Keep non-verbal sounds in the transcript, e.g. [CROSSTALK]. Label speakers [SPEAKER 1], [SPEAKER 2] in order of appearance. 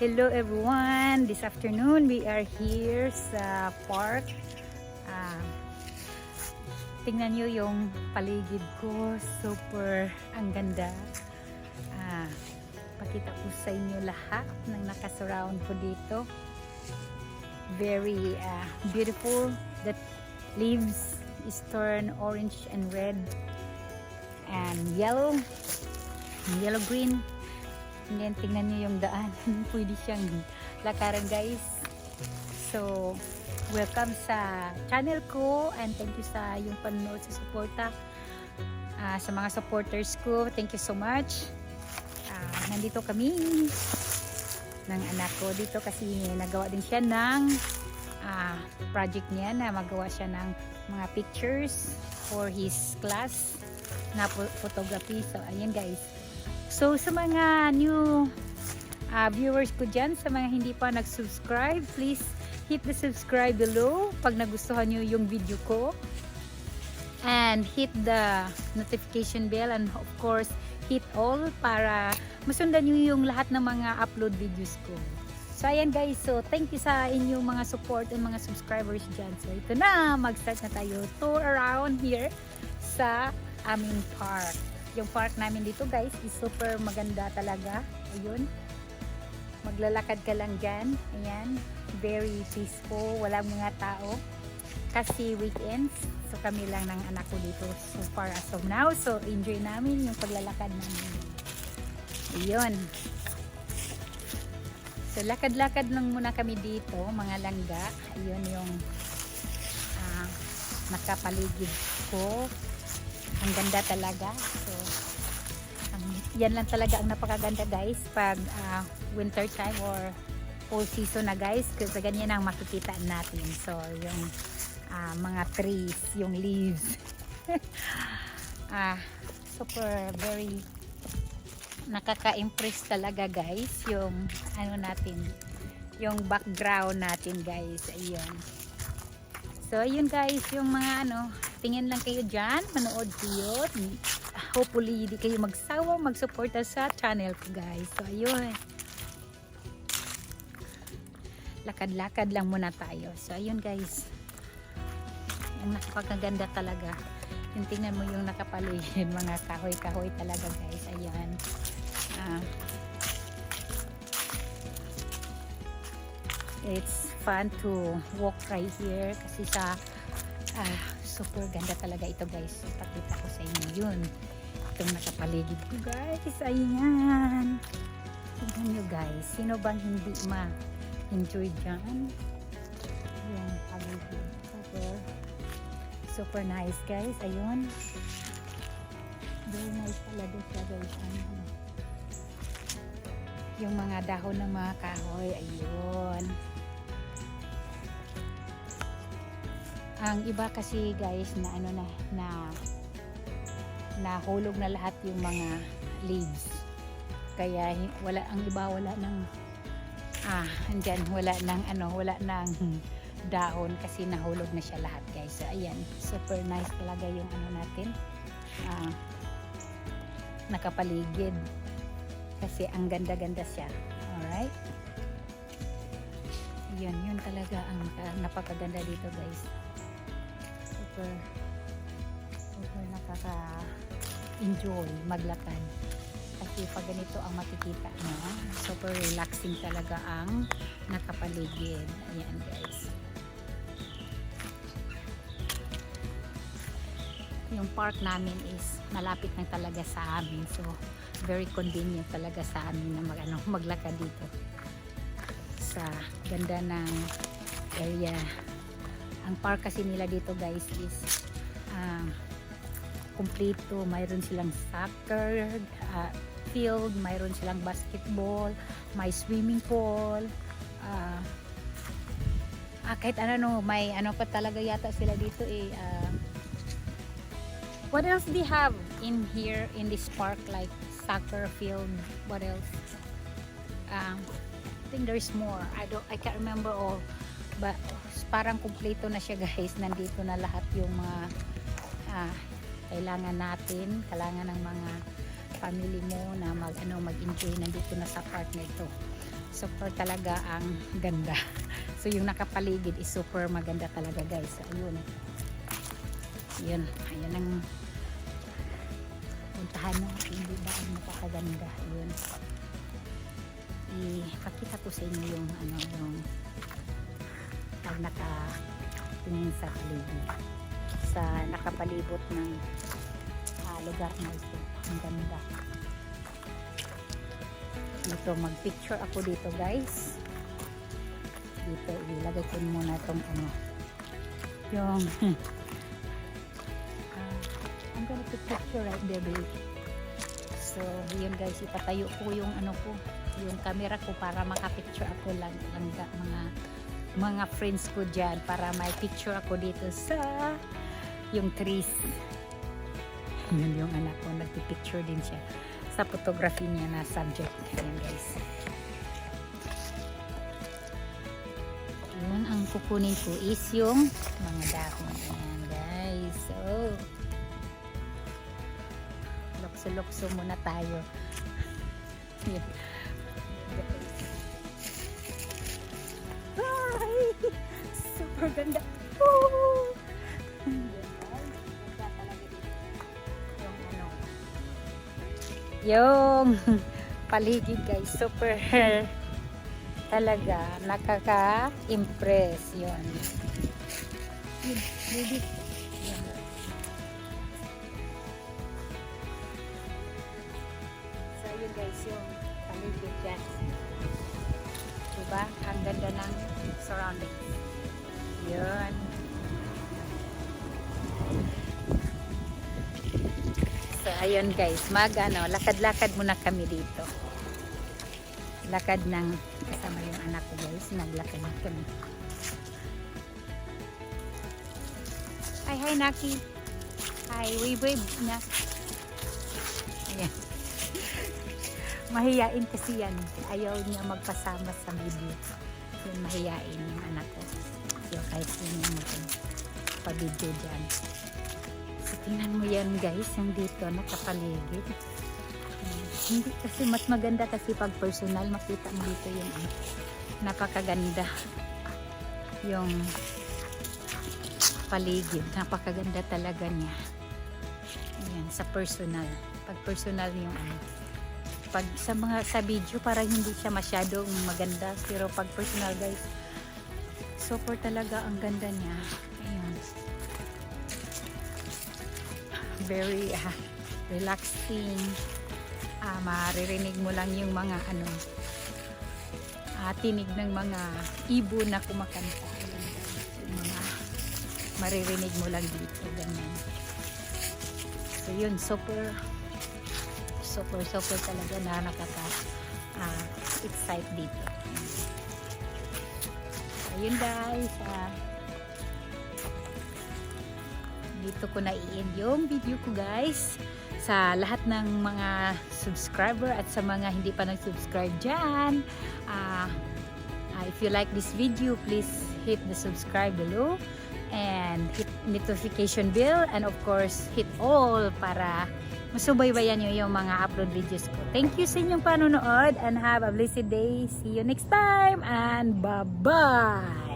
[SPEAKER 1] Hello everyone! This afternoon we are here sa park. Ah, tingnan nyo yung paligid ko. Super ang ganda. Ah, pakita ko sa inyo lahat ng nakasurround ko dito. Very ah, beautiful. The leaves is turned orange and red and yellow. Yellow green. And then, tingnan nyo yung daan. [LAUGHS] Pwede siyang lakaran, guys. So, welcome sa channel ko and thank you sa yung panonood sa suporta. Ah, sa mga supporters ko, thank you so much. Ah, nandito kami ng anak ko dito kasi nagawa din siya ng ah, project niya na magawa siya ng mga pictures for his class na pho- photography. So, ayan guys. So, sa mga new ah, viewers ko dyan, sa mga hindi pa nag-subscribe, please hit the subscribe below pag nagustuhan nyo yung video ko. And hit the notification bell and of course, hit all para masundan nyo yung lahat ng mga upload videos ko. So, ayan guys. So, thank you sa inyong mga support and mga subscribers dyan. So, ito na. Mag-start na tayo. Tour around here sa aming park. Yung park namin dito guys is super maganda talaga. Ayun. Maglalakad ka lang dyan. Ayan. Very peaceful. Walang mga tao. Kasi weekends. So kami lang ng anak ko dito so far as of now. So enjoy namin yung paglalakad namin. Ayun. So lakad-lakad lang muna kami dito. Mga langga. Ayun yung ah, nakapaligid ko ang ganda talaga so yan lang talaga ang napakaganda guys pag ah, winter time or fall season na guys kasi ganyan ang makikita natin. So yung ah, mga trees yung leaves. [LAUGHS] Ah super very nakaka-impress talaga guys yung ano natin yung background natin guys. Ayun. So, ayun guys, yung mga ano, tingin lang kayo dyan, manood kayo. Hopefully, hindi kayo magsawa, magsuporta sa channel ko guys. So, ayun. Lakad-lakad lang muna tayo. So, ayun guys. Ang nakapagaganda talaga. Yung tingnan mo yung nakapaligid, [LAUGHS] mga kahoy-kahoy talaga guys. Ayan. Ah. it's fun to walk right here kasi sa ah, super ganda talaga ito guys. Ipakita ko sa inyo yun. Itong nakapaligid ko guys. Ayan. Tingnan nyo guys. Sino bang hindi ma-enjoy dyan? Yung paligid. Super super nice guys. Ayun. Very nice talaga siya guys. Ano yung mga dahon ng mga kahoy. Ayun ang iba kasi guys na ano na na nahulog na lahat yung mga leaves. Kaya wala ang iba wala ng ah andyan wala ng ano wala ng dahon kasi nahulog na siya lahat guys. So ayan super nice talaga yung ano natin ah, nakapaligid. Kasi ang ganda-ganda siya. Alright? Yun yun talaga ang naka- napakaganda dito guys super super nakaka enjoy maglakad. Kasi pag ganito ang makikita mo super relaxing talaga ang nakapaligid. Ayan guys. Yung park namin is malapit lang talaga sa amin. So very convenient talaga sa amin na mag, ano, maglakad dito. Sa ganda ng area ang park kasi nila dito guys is ah, kumpleto. Mayroon silang soccer ah, field mayroon silang basketball may swimming pool ah, ah, kahit ano no may ano pa talaga yata sila dito eh ah, what else do you have in here in this park? Like soccer field what else? Um, I think there's more. I don't I can't remember all but parang kumpleto na siya guys nandito na lahat yung mga ah, kailangan natin kailangan ng mga family mo na mag ano mag-enjoy nandito na sa park na ito super talaga ang ganda. [LAUGHS] So yung nakapaligid is super maganda talaga guys. Ayun. Yun. Ayun ang puntahan natin. Hindi ba ang napakaganda. Ayun. Ipakita ko sa inyo yung ano yung pag nakatingin sa paligid sa nakapalibot ng ah, lugar na ito. Ang ganda. Dito mag-picture ako dito guys. Dito ilagay ko muna itong ano yung [LAUGHS] ah, I'm gonna put picture right there babe. So yun guys ipatayo ko yung ano ko yung camera ko para makapicture ako lang, lang mga mga friends ko dyan para may picture ako dito sa yung trees. Yun yung anak ko, nagpipicture din siya sa photography niya na subject. Ayan guys. Yun, ang kukunin ko is yung mga dahon. Ayan guys. So, lukso-lukso muna tayo. [LAUGHS] Ayan. Super ganda. Woo! Yung paligid guys, super talaga nakaka-impress yun. So yun guys, yung paligid dyan. Diba? Ang ganda ng surroundings. Yun. So, ayun guys, mag ano, lakad-lakad muna kami dito. Lakad ng kasama yung anak ko guys, naglakad kami. Hi, hi Naki. Hi, wave wave niya. Ayan. [LAUGHS] Mahiyain kasi yan. Ayaw niya magpasama sa video. Yung mahiyain yung anak ko. So, kahit sino yung magpabideo dyan. So, tingnan mo yan guys, yung dito nakapaligid. Hindi kasi mas maganda kasi pag personal makita mo dito yung ano, napakaganda. Yung paligid, napakaganda talaga niya. Ayan, sa personal. Pag personal yung ano, pag sa mga sa video parang hindi siya masyadong maganda pero pag personal guys super talaga ang ganda niya. Ayun very ah, relaxing. Ah, maririnig mo lang yung mga ano ah, tinig ng mga ibon na kumakanta. Mga maririnig mo lang dito ganyan. So yun super super super talaga na nakaka ah, excite dito ayun guys ah, dito ko na i-end yung video ko guys. Sa lahat ng mga subscriber at sa mga hindi pa nag-subscribe dyan ah, ah, if you like this video please hit the subscribe below and hit notification bell and of course hit all para masubaybayan nyo yung mga upload videos ko. Thank you sa inyong panonood and have a blessed day. See you next time and bye-bye!